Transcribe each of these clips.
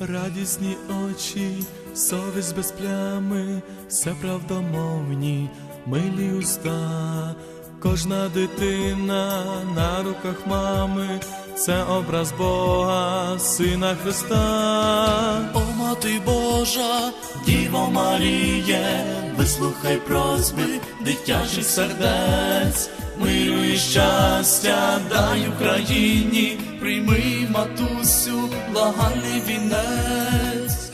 радісні очі, совість без плями, все правдомовні, милі уста, кожна дитина на руках мами, це образ Бога, Сина Христа. О, мати Божа, Діво Маріє, вислухай просьби дитячих сердець, і щастя дай Україні, прийми матусю, благальний вінець.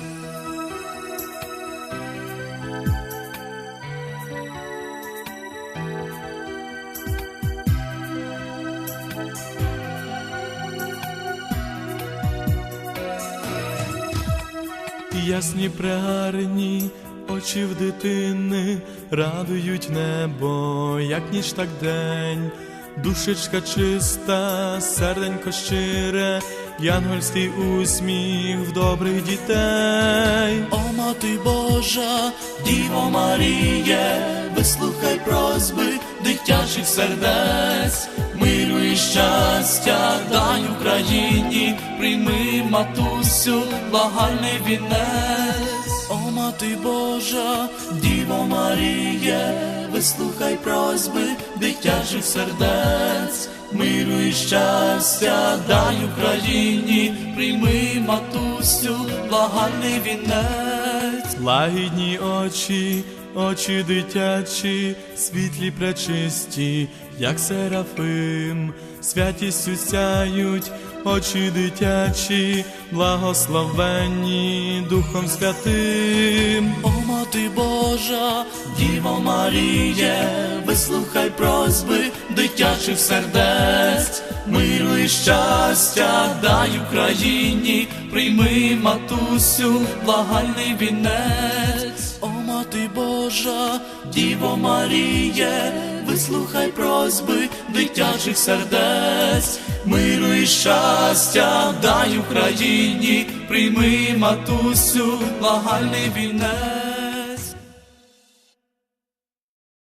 Ясні прегарні очі в дитини радують небо, як ніч, так день, душечка чиста, серденько щире, янгольський усміх в добрих дітей. О, мати Божа, Діво Маріє, вислухай просьби дитячих сердець, миру і щастя дай Україні, прийми матусю, благальний вінець. О, мати Божа, Діво Маріє, вислухай просьби дитячих сердець, миру і щастя дай Україні, прийми матусю, благальний вінець. Лагідні очі, очі дитячі, світлі пречисті, як серафим, святістю сяють очі дитячі, благословенні Духом Святим. О, мати Божа, Діво Маріє, вислухай просьби дитячих сердець, миру і щастя дай Україні, прийми матусю, благальний вінець. О, мати Божа, Діво Маріє, вислухай просьби дитячих сердець, миру і щастя дай Україні, прийми матусю, благальний вінець.